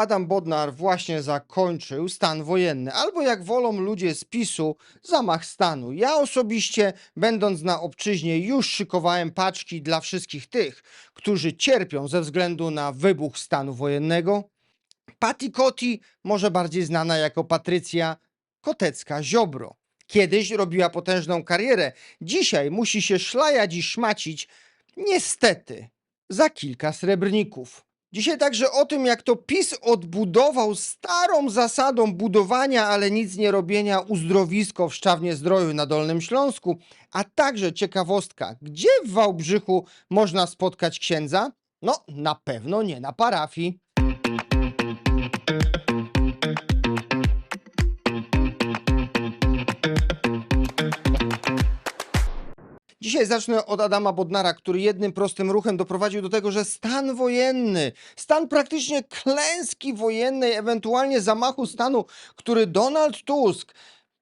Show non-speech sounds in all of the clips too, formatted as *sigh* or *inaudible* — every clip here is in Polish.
Adam Bodnar właśnie zakończył stan wojenny, albo jak wolą ludzie z PiSu, zamach stanu. Ja osobiście, będąc na obczyźnie, już szykowałem paczki dla wszystkich tych, którzy cierpią ze względu na wybuch stanu wojennego. Patty Coti, może bardziej znana jako Patrycja Kotecka-Ziobro. Kiedyś robiła potężną karierę, dzisiaj musi się szlajać i szmacić, niestety, za kilka srebrników. Dzisiaj także o tym, jak to PiS odbudował starą zasadą budowania, ale nic nie robienia uzdrowisko w Szczawnie Zdroju na Dolnym Śląsku, a także ciekawostka, gdzie w Wałbrzychu można spotkać księdza? No, na pewno nie na parafii. Dzisiaj zacznę od Adama Bodnara, który jednym prostym ruchem doprowadził do tego, że stan wojenny, stan praktycznie klęski wojennej, ewentualnie zamachu stanu, który Donald Tusk,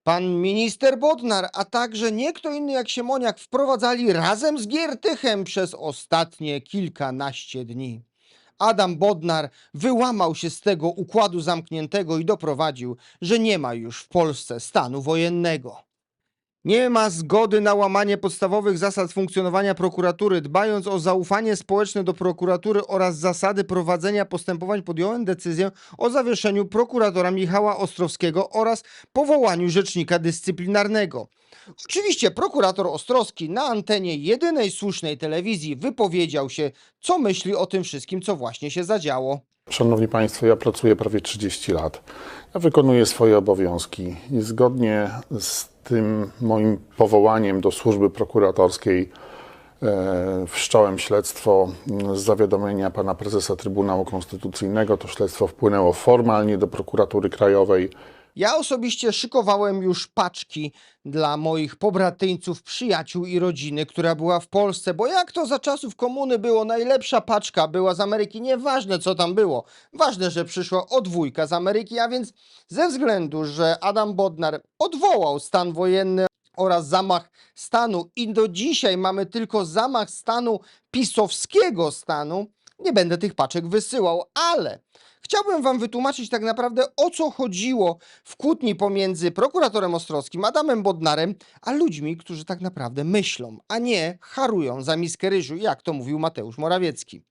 pan minister Bodnar, a także nie kto inny jak Siemoniak wprowadzali razem z Giertychem przez ostatnie kilkanaście dni. Adam Bodnar wyłamał się z tego układu zamkniętego i doprowadził, że nie ma już w Polsce stanu wojennego. Nie ma zgody na łamanie podstawowych zasad funkcjonowania prokuratury. Dbając o zaufanie społeczne do prokuratury oraz zasady prowadzenia postępowań, podjąłem decyzję o zawieszeniu prokuratora Michała Ostrowskiego oraz powołaniu rzecznika dyscyplinarnego. Oczywiście prokurator Ostrowski na antenie jedynej słusznej telewizji wypowiedział się, co myśli o tym wszystkim, co właśnie się zadziało. Szanowni Państwo, ja pracuję prawie 30 lat. Ja wykonuję swoje obowiązki i zgodnie z tym moim powołaniem do służby prokuratorskiej e, wszcząłem śledztwo mm, z zawiadomienia pana prezesa Trybunału Konstytucyjnego. To śledztwo wpłynęło formalnie do prokuratury krajowej. Ja osobiście szykowałem już paczki dla moich pobratyńców, przyjaciół i rodziny, która była w Polsce, bo jak to za czasów komuny było, najlepsza paczka była z Ameryki, nieważne co tam było. Ważne, że przyszła odwójka z Ameryki, a więc ze względu, że Adam Bodnar odwołał stan wojenny oraz zamach stanu i do dzisiaj mamy tylko zamach stanu pisowskiego stanu, nie będę tych paczek wysyłał, ale chciałbym wam wytłumaczyć tak naprawdę o co chodziło w kłótni pomiędzy prokuratorem Ostrowskim, Adamem Bodnarem, a ludźmi, którzy tak naprawdę myślą, a nie harują za miskę ryżu, jak to mówił Mateusz Morawiecki.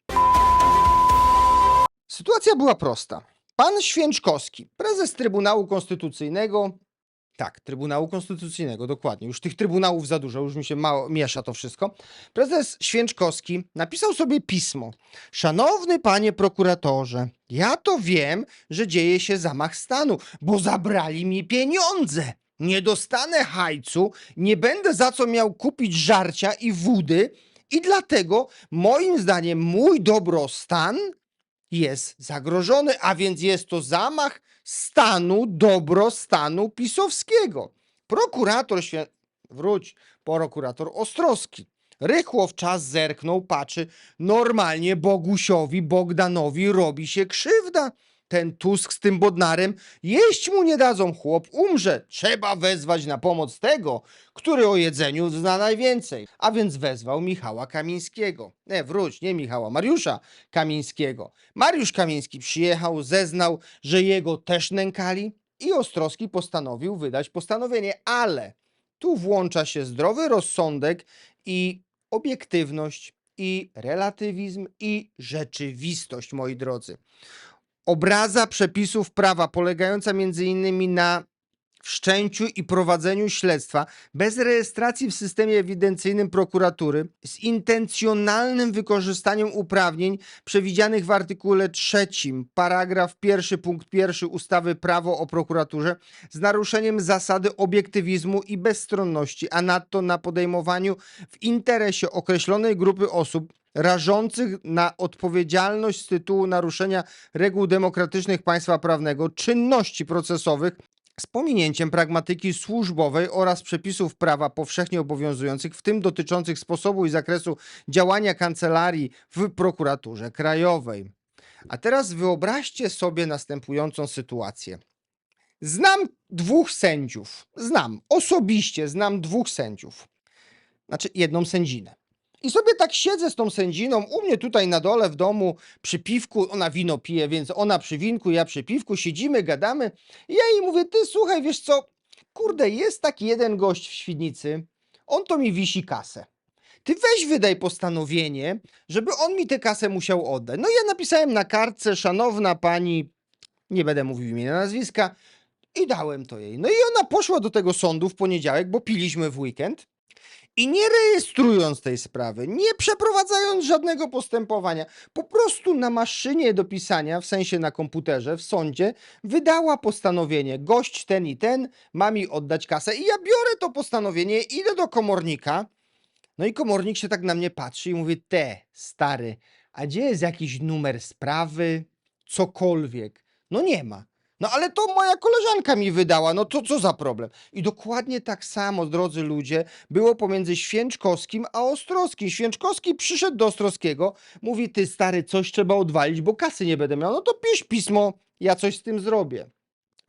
Sytuacja była prosta. Pan Święczkowski, prezes Trybunału Konstytucyjnego, tak, Trybunału Konstytucyjnego, dokładnie. Już tych trybunałów za dużo, już mi się mało miesza to wszystko. Prezes Święczkowski napisał sobie pismo. Szanowny panie prokuratorze, ja to wiem, że dzieje się zamach stanu, bo zabrali mi pieniądze. Nie dostanę hajcu, nie będę za co miał kupić żarcia i wody i dlatego moim zdaniem mój dobrostan jest zagrożony, a więc jest to zamach stanu dobrostanu pisowskiego. Prokurator świę... wróć, prokurator Ostrowski. Rychło czas zerknął, patrzy, normalnie Bogusiowi, Bogdanowi robi się krzywda. Ten Tusk z tym Bodnarem jeść mu nie dadzą, chłop umrze. Trzeba wezwać na pomoc tego, który o jedzeniu zna najwięcej. A więc wezwał Michała Kamińskiego. Nie, wróć, nie Michała, Mariusza Kamińskiego. Mariusz Kamiński przyjechał, zeznał, że jego też nękali i Ostrowski postanowił wydać postanowienie, ale tu włącza się zdrowy rozsądek i obiektywność i relatywizm i rzeczywistość, moi drodzy obraza przepisów prawa polegająca między innymi na wszczęciu i prowadzeniu śledztwa bez rejestracji w systemie ewidencyjnym prokuratury z intencjonalnym wykorzystaniem uprawnień przewidzianych w artykule 3, paragraf 1 punkt 1 ustawy Prawo o prokuraturze z naruszeniem zasady obiektywizmu i bezstronności, a nadto na podejmowaniu w interesie określonej grupy osób rażących na odpowiedzialność z tytułu naruszenia reguł demokratycznych państwa prawnego, czynności procesowych z pominięciem pragmatyki służbowej oraz przepisów prawa powszechnie obowiązujących, w tym dotyczących sposobu i zakresu działania kancelarii w prokuraturze krajowej. A teraz wyobraźcie sobie następującą sytuację. Znam dwóch sędziów. Znam, osobiście znam dwóch sędziów. Znaczy jedną sędzinę. I sobie tak siedzę z tą sędziną, u mnie tutaj na dole w domu przy piwku, ona wino pije, więc ona przy winku, ja przy piwku, siedzimy, gadamy. I ja jej mówię, ty słuchaj, wiesz co, kurde, jest taki jeden gość w Świdnicy, on to mi wisi kasę. Ty weź wydaj postanowienie, żeby on mi tę kasę musiał oddać. No ja napisałem na kartce, szanowna pani, nie będę mówił imienia, nazwiska, i dałem to jej. No i ona poszła do tego sądu w poniedziałek, bo piliśmy w weekend. I nie rejestrując tej sprawy, nie przeprowadzając żadnego postępowania, po prostu na maszynie do pisania, w sensie na komputerze, w sądzie, wydała postanowienie: gość ten i ten ma mi oddać kasę. I ja biorę to postanowienie, idę do komornika. No i komornik się tak na mnie patrzy i mówi: Te, stary, a gdzie jest jakiś numer sprawy? Cokolwiek. No nie ma. No ale to moja koleżanka mi wydała, no to co za problem? I dokładnie tak samo, drodzy ludzie, było pomiędzy Święczkowskim a Ostrowskim. Święczkowski przyszedł do Ostrowskiego, mówi, ty stary, coś trzeba odwalić, bo kasy nie będę miał. No to pisz pismo, ja coś z tym zrobię.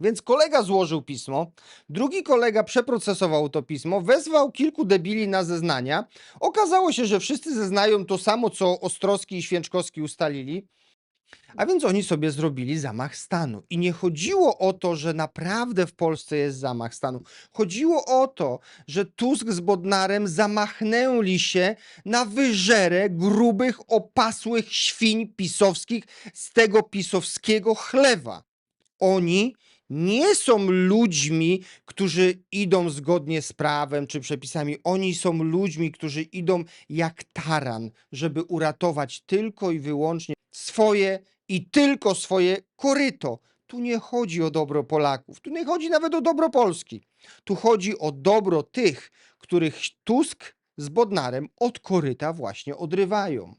Więc kolega złożył pismo, drugi kolega przeprocesował to pismo, wezwał kilku debili na zeznania. Okazało się, że wszyscy zeznają to samo, co Ostrowski i Święczkowski ustalili. A więc oni sobie zrobili zamach stanu. I nie chodziło o to, że naprawdę w Polsce jest zamach stanu. Chodziło o to, że Tusk z Bodnarem zamachnęli się na wyżerę grubych, opasłych świń pisowskich z tego pisowskiego chlewa. Oni nie są ludźmi, którzy idą zgodnie z prawem czy przepisami. Oni są ludźmi, którzy idą jak taran, żeby uratować tylko i wyłącznie swoje i tylko swoje koryto. Tu nie chodzi o dobro Polaków, tu nie chodzi nawet o dobro Polski. Tu chodzi o dobro tych, których Tusk z Bodnarem od koryta właśnie odrywają.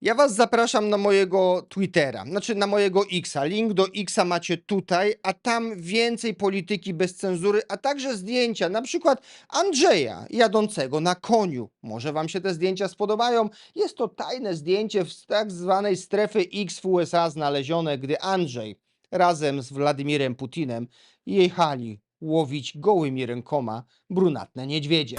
Ja was zapraszam na mojego Twittera, znaczy na mojego Xa. Link do Xa macie tutaj, a tam więcej polityki bez cenzury, a także zdjęcia, na przykład Andrzeja jadącego na koniu. Może wam się te zdjęcia spodobają. Jest to tajne zdjęcie w tak zwanej strefy X w USA znalezione, gdy Andrzej razem z Władimirem Putinem jechali łowić gołymi rękoma brunatne niedźwiedzie.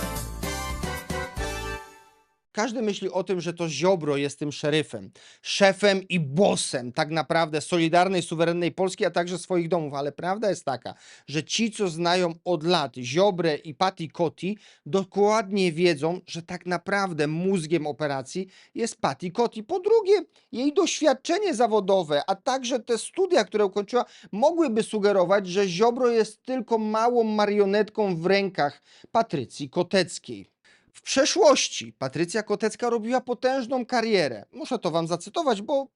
Każdy myśli o tym, że to Ziobro jest tym szeryfem, szefem i bossem tak naprawdę Solidarnej, suwerennej Polski, a także swoich domów. Ale prawda jest taka, że ci, co znają od lat Ziobrę i Patti Cotti, dokładnie wiedzą, że tak naprawdę mózgiem operacji jest Patti Cotti. Po drugie, jej doświadczenie zawodowe, a także te studia, które ukończyła, mogłyby sugerować, że Ziobro jest tylko małą marionetką w rękach Patrycji Koteckiej. W przeszłości Patrycja Kotecka robiła potężną karierę. Muszę to wam zacytować, bo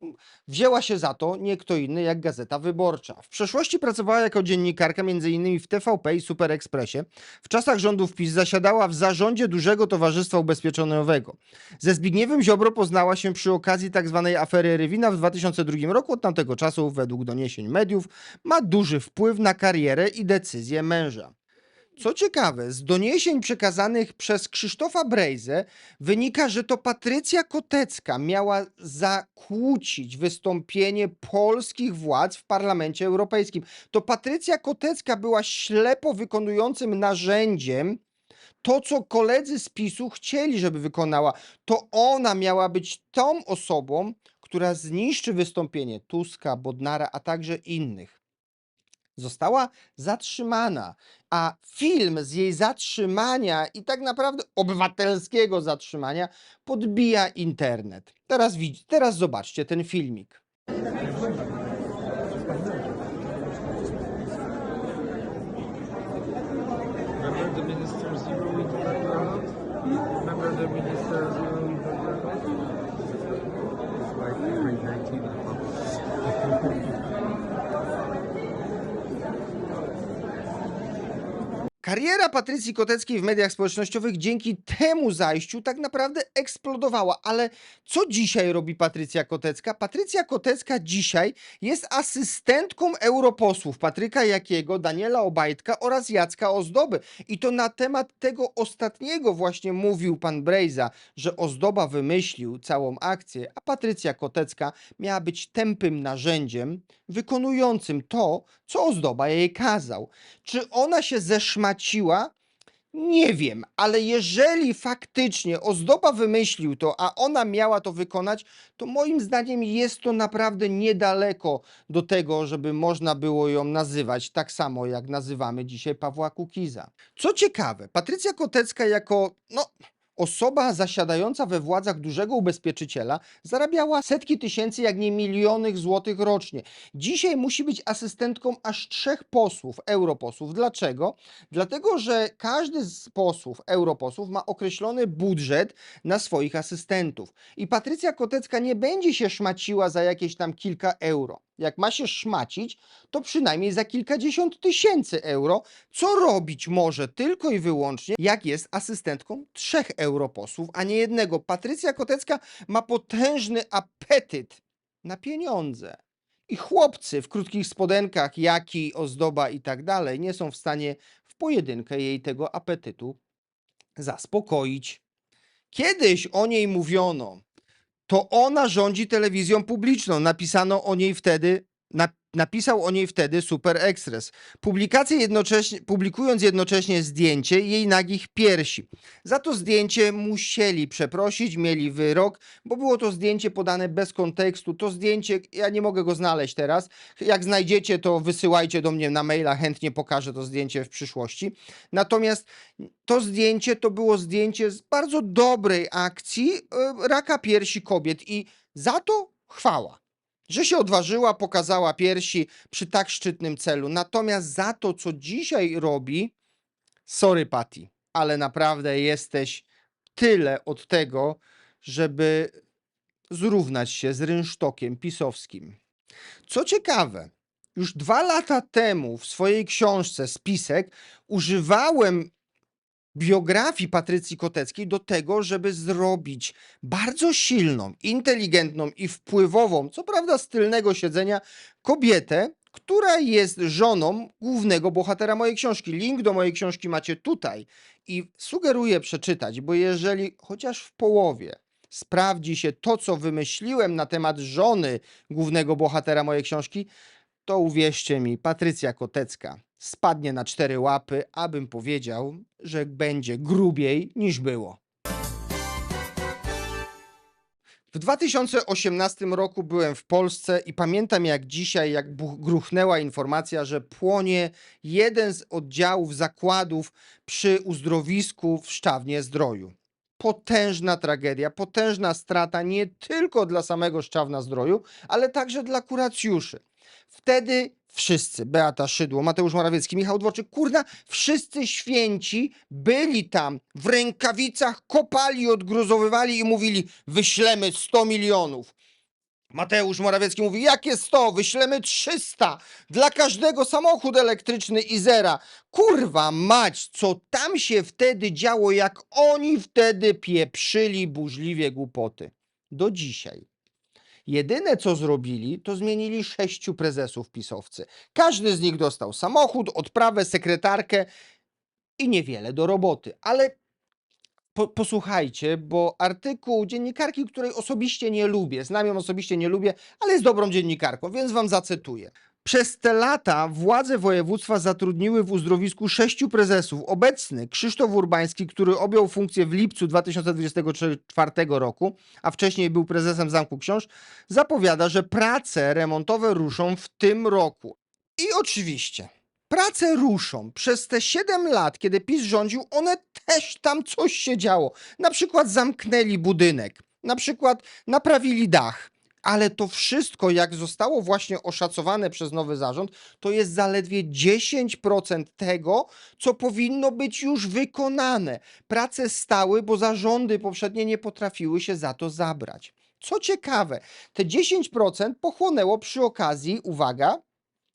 wzięła się za to nie kto inny jak Gazeta Wyborcza. W przeszłości pracowała jako dziennikarka m.in. w TVP i Super Expressie. W czasach rządów PiS zasiadała w zarządzie dużego towarzystwa ubezpieczeniowego. Ze Zbigniewem Ziobro poznała się przy okazji tzw. afery Rywina w 2002 roku. Od tamtego czasu, według doniesień mediów, ma duży wpływ na karierę i decyzje męża. Co ciekawe, z doniesień przekazanych przez Krzysztofa Brejzę wynika, że to Patrycja Kotecka miała zakłócić wystąpienie polskich władz w Parlamencie Europejskim. To Patrycja Kotecka była ślepo wykonującym narzędziem to, co koledzy z PiSu chcieli, żeby wykonała. To ona miała być tą osobą, która zniszczy wystąpienie Tuska, Bodnara, a także innych została zatrzymana, a film z jej zatrzymania i tak naprawdę obywatelskiego zatrzymania podbija internet. Teraz, widz- teraz zobaczcie ten filmik. Remember the Minister Zero we talked about? Remember the Minister Zero Kariera Patrycji Koteckiej w mediach społecznościowych dzięki temu zajściu tak naprawdę eksplodowała. Ale co dzisiaj robi Patrycja Kotecka? Patrycja Kotecka dzisiaj jest asystentką europosłów Patryka Jakiego, Daniela Obajtka oraz Jacka Ozdoby. I to na temat tego ostatniego właśnie mówił pan Brejza, że Ozdoba wymyślił całą akcję, a Patrycja Kotecka miała być tępym narzędziem wykonującym to, co Ozdoba jej kazał. Czy ona się zeszmaciła? Nie wiem, ale jeżeli faktycznie ozdoba wymyślił to, a ona miała to wykonać, to moim zdaniem jest to naprawdę niedaleko do tego, żeby można było ją nazywać tak samo, jak nazywamy dzisiaj Pawła Kukiza. Co ciekawe, Patrycja Kotecka jako, no, osoba zasiadająca we władzach dużego ubezpieczyciela zarabiała setki tysięcy, jak nie miliony złotych rocznie. Dzisiaj musi być asystentką aż trzech posłów, europosłów. Dlaczego? Dlatego, że każdy z posłów, europosłów ma określony budżet na swoich asystentów. I Patrycja Kotecka nie będzie się szmaciła za jakieś tam kilka euro. Jak ma się szmacić, to przynajmniej za kilkadziesiąt tysięcy euro, co robić może tylko i wyłącznie, jak jest asystentką trzech europosłów, a nie jednego. Patrycja Kotecka ma potężny apetyt na pieniądze. I chłopcy w krótkich spodenkach, Jaki, Ozdoba i tak dalej, nie są w stanie w pojedynkę jej tego apetytu zaspokoić. Kiedyś o niej mówiono, to ona rządzi telewizją publiczną. Napisano o niej wtedy, na, napisał o niej wtedy Super Express. Jednocześnie, publikując jednocześnie zdjęcie jej nagich piersi. Za to zdjęcie musieli przeprosić, mieli wyrok, bo było to zdjęcie podane bez kontekstu. To zdjęcie, ja nie mogę go znaleźć teraz. Jak znajdziecie, to wysyłajcie do mnie na maila, chętnie pokażę to zdjęcie w przyszłości. Natomiast to zdjęcie to było zdjęcie z bardzo dobrej akcji e, raka piersi kobiet i za to chwała. Że się odważyła, pokazała piersi przy tak szczytnym celu. Natomiast za to, co dzisiaj robi, sorry Patty, ale naprawdę jesteś tyle od tego, żeby zrównać się z rynsztokiem pisowskim. Co ciekawe, już dwa lata temu w swojej książce Spisek używałem biografii Patrycji Koteckiej do tego, żeby zrobić bardzo silną, inteligentną i wpływową, co prawda z tylnego siedzenia, kobietę, która jest żoną głównego bohatera mojej książki. Link do mojej książki macie tutaj i sugeruję przeczytać, bo jeżeli chociaż w połowie sprawdzi się to, co wymyśliłem na temat żony głównego bohatera mojej książki, to uwierzcie mi, Patrycja Kotecka spadnie na cztery łapy, abym powiedział, że będzie grubiej niż było. W 2018 roku byłem w Polsce i pamiętam jak dzisiaj, jak gruchnęła informacja, że płonie jeden z oddziałów zakładów przy uzdrowisku w Szczawnie Zdroju. Potężna tragedia, potężna strata nie tylko dla samego Szczawna Zdroju, ale także dla kuracjuszy. Wtedy wszyscy, Beata Szydło, Mateusz Morawiecki, Michał Dworczyk, kurna, wszyscy święci byli tam, w rękawicach kopali, odgruzowywali i mówili, wyślemy 100 milionów. Mateusz Morawiecki mówi, jakie 100? Wyślemy 300. Dla każdego samochód elektryczny i zera. Kurwa mać, co tam się wtedy działo, jak oni wtedy pieprzyli burzliwie głupoty. Do dzisiaj. Jedyne co zrobili, to zmienili sześciu prezesów pisowcy. Każdy z nich dostał samochód, odprawę, sekretarkę i niewiele do roboty. Ale po, posłuchajcie, bo artykuł dziennikarki, której osobiście nie lubię, znam ją osobiście nie lubię, ale jest dobrą dziennikarką, więc wam zacytuję. Przez te lata władze województwa zatrudniły w uzdrowisku sześciu prezesów. Obecny Krzysztof Urbański, który objął funkcję w lipcu 2024 roku, a wcześniej był prezesem Zamku Książ, zapowiada, że prace remontowe ruszą w tym roku. I oczywiście, prace ruszą. Przez te 7 lat, kiedy PiS rządził, one też tam coś się działo. Na przykład zamknęli budynek, na przykład naprawili dach. Ale to wszystko, jak zostało właśnie oszacowane przez nowy zarząd, to jest zaledwie 10% tego, co powinno być już wykonane. Prace stały, bo zarządy poprzednie nie potrafiły się za to zabrać. Co ciekawe, te 10% pochłonęło przy okazji, uwaga,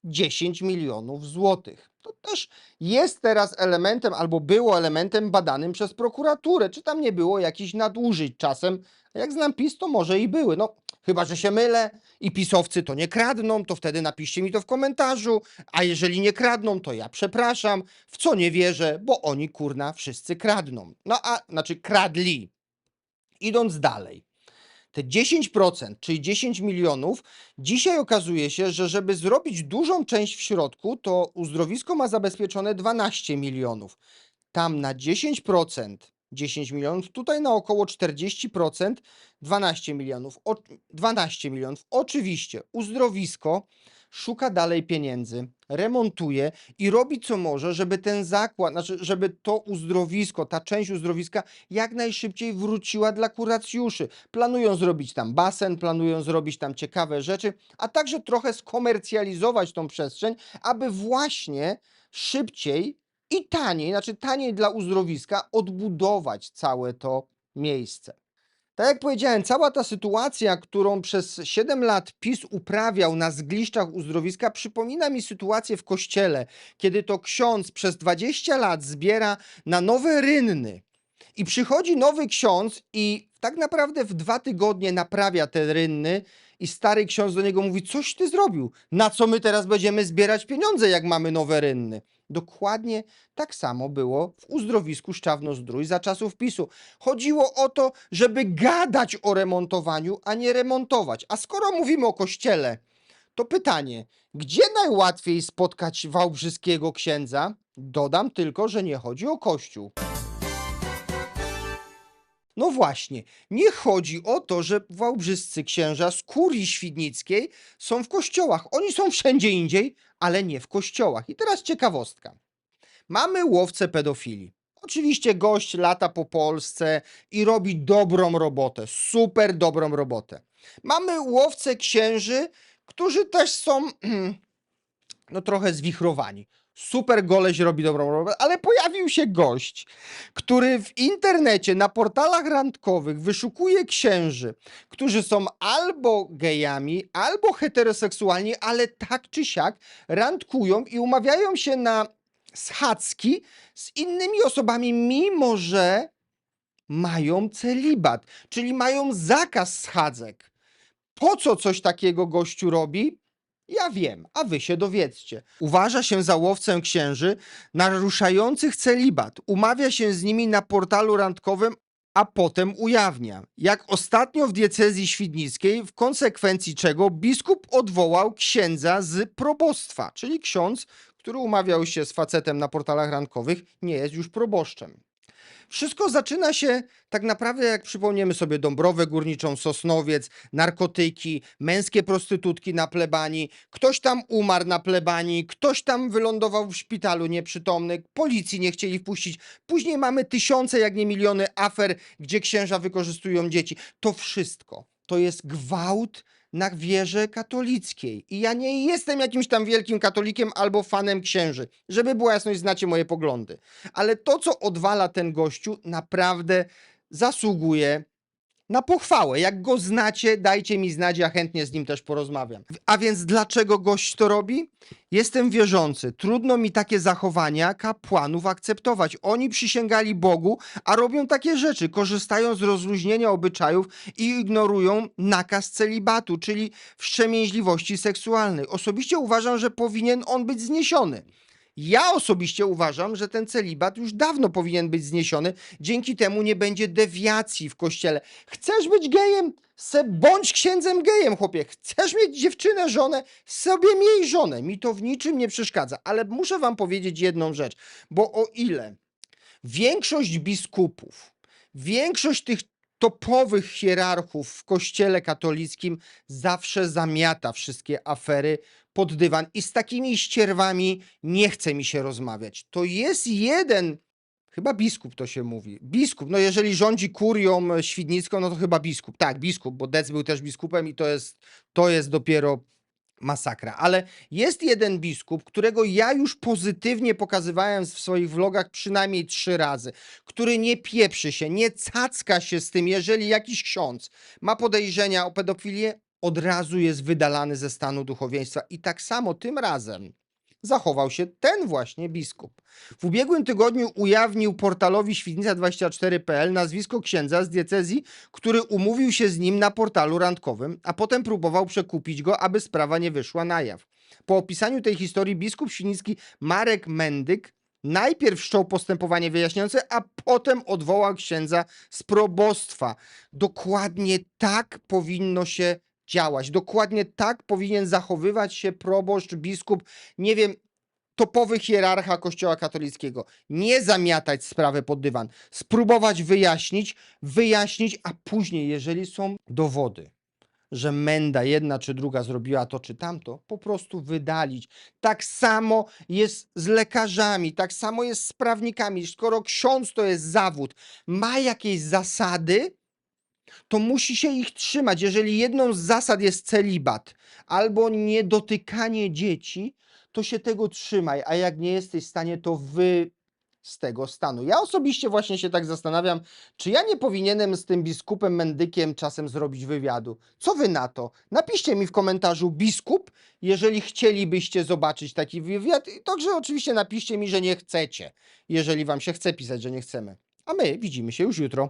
10 milionów złotych. To też jest teraz elementem, albo było elementem badanym przez prokuraturę. Czy tam nie było jakichś nadużyć czasem? A Jak znam PiS, to może i były. No, chyba, że się mylę i pisowcy to nie kradną, to wtedy napiszcie mi to w komentarzu. A jeżeli nie kradną, to ja przepraszam, w co nie wierzę, bo oni kurna wszyscy kradną. No a znaczy kradli. Idąc dalej te 10%, czyli 10 milionów, dzisiaj okazuje się, że żeby zrobić dużą część w środku, to uzdrowisko ma zabezpieczone 12 milionów. tam na 10%, 10 milionów, tutaj na około 40%, 12 milionów. O, 12 milionów. Oczywiście uzdrowisko szuka dalej pieniędzy, remontuje i robi co może, żeby ten zakład, znaczy, żeby to uzdrowisko, ta część uzdrowiska jak najszybciej wróciła dla kuracjuszy. Planują zrobić tam basen, planują zrobić tam ciekawe rzeczy, a także trochę skomercjalizować tą przestrzeń, aby właśnie szybciej i taniej, znaczy taniej dla uzdrowiska, odbudować całe to miejsce. Tak jak powiedziałem, cała ta sytuacja, którą przez 7 lat PiS uprawiał na zgliszczach uzdrowiska, przypomina mi sytuację w kościele, kiedy to ksiądz przez 20 lat zbiera na nowe rynny. I przychodzi nowy ksiądz i tak naprawdę w dwa tygodnie naprawia te rynny i stary ksiądz do niego mówi, coś ty zrobił, na co my teraz będziemy zbierać pieniądze, jak mamy nowe rynny. Dokładnie tak samo było w uzdrowisku Szczawno-Zdrój za czasów PiSu. Chodziło o to, żeby gadać o remontowaniu, a nie remontować. A skoro mówimy o kościele, to pytanie, gdzie najłatwiej spotkać wałbrzyskiego księdza? Dodam tylko, że nie chodzi o kościół. No właśnie, nie chodzi o to, że wałbrzyscy księża z kurii świdnickiej są w kościołach. Oni są wszędzie indziej, ale nie w kościołach. I teraz ciekawostka. Mamy łowcę pedofili. Oczywiście gość lata po Polsce i robi dobrą robotę, super dobrą robotę. Mamy łowcę księży, którzy też są *clears throat* no trochę zwichrowani. Super goleś robi dobrą robotę, ale pojawił się gość, który w internecie, na portalach randkowych wyszukuje księży, którzy są albo gejami, albo heteroseksualni, ale tak czy siak randkują i umawiają się na schadzki z innymi osobami, mimo że mają celibat, czyli mają zakaz schadzek. Po co coś takiego gościu robi? Ja wiem, a wy się dowiedzcie. Uważa się za łowcę księży naruszających celibat. Umawia się z nimi na portalu randkowym, a potem ujawnia. Jak ostatnio w diecezji świdnickiej, w konsekwencji czego biskup odwołał księdza z probostwa, czyli ksiądz, który umawiał się z facetem na portalach randkowych, nie jest już proboszczem. Wszystko zaczyna się tak naprawdę, jak przypomniemy sobie Dąbrowę Górniczą, Sosnowiec, narkotyki, męskie prostytutki na plebanii, ktoś tam umarł na plebanii, ktoś tam wylądował w szpitalu nieprzytomny, policji nie chcieli wpuścić. Później mamy tysiące, jak nie miliony afer, gdzie księża wykorzystują dzieci. To wszystko to jest gwałt na wierze katolickiej. I ja nie jestem jakimś tam wielkim katolikiem albo fanem księży. Żeby była jasność, znacie moje poglądy. Ale to, co odwala ten gościu, naprawdę zasługuje na pochwałę. Jak go znacie, dajcie mi znać, ja chętnie z nim też porozmawiam. A więc dlaczego gość to robi? Jestem wierzący. Trudno mi takie zachowania kapłanów akceptować. Oni przysięgali Bogu, a robią takie rzeczy. Korzystają z rozluźnienia obyczajów i ignorują nakaz celibatu, czyli wstrzemięźliwości seksualnej. Osobiście uważam, że powinien on być zniesiony. Ja osobiście uważam, że ten celibat już dawno powinien być zniesiony. Dzięki temu nie będzie dewiacji w kościele. Chcesz być gejem? Se bądź księdzem gejem, chłopie. Chcesz mieć dziewczynę, żonę? Sobie miej żonę. Mi to w niczym nie przeszkadza. Ale muszę wam powiedzieć jedną rzecz. Bo o ile większość biskupów, większość tych topowych hierarchów w kościele katolickim zawsze zamiata wszystkie afery pod dywan i z takimi ścierwami nie chce mi się rozmawiać. To jest jeden, chyba biskup to się mówi, biskup, no jeżeli rządzi kurią e, świdnicką, no to chyba biskup, tak, biskup, bo Dec był też biskupem i to jest, to jest dopiero masakra. Ale jest jeden biskup, którego ja już pozytywnie pokazywałem w swoich vlogach przynajmniej trzy razy, który nie pieprzy się, nie cacka się z tym, jeżeli jakiś ksiądz ma podejrzenia o pedofilię, od razu jest wydalany ze stanu duchowieństwa. I tak samo tym razem zachował się ten właśnie biskup. W ubiegłym tygodniu ujawnił portalowi świdnica24.pl nazwisko księdza z diecezji, który umówił się z nim na portalu randkowym, a potem próbował przekupić go, aby sprawa nie wyszła na jaw. Po opisaniu tej historii biskup świdnicki Marek Mendyk najpierw wszczął postępowanie wyjaśniające, a potem odwołał księdza z probostwa. Dokładnie tak powinno się działać. Dokładnie tak powinien zachowywać się proboszcz, biskup. Nie wiem, topowy hierarcha Kościoła katolickiego. Nie zamiatać sprawę pod dywan. Spróbować wyjaśnić, wyjaśnić, a później, jeżeli są dowody, że Menda jedna czy druga zrobiła to czy tamto, po prostu wydalić. Tak samo jest z lekarzami, tak samo jest z prawnikami. Skoro ksiądz to jest zawód, ma jakieś zasady, to musi się ich trzymać. Jeżeli jedną z zasad jest celibat albo niedotykanie dzieci, to się tego trzymaj, a jak nie jesteś w stanie, to wy z tego stanu. Ja osobiście właśnie się tak zastanawiam, czy ja nie powinienem z tym biskupem Mendykiem czasem zrobić wywiadu. Co wy na to? Napiszcie mi w komentarzu biskup, jeżeli chcielibyście zobaczyć taki wywiad. Także oczywiście napiszcie mi, że nie chcecie, jeżeli wam się chce pisać, że nie chcemy. A my widzimy się już jutro.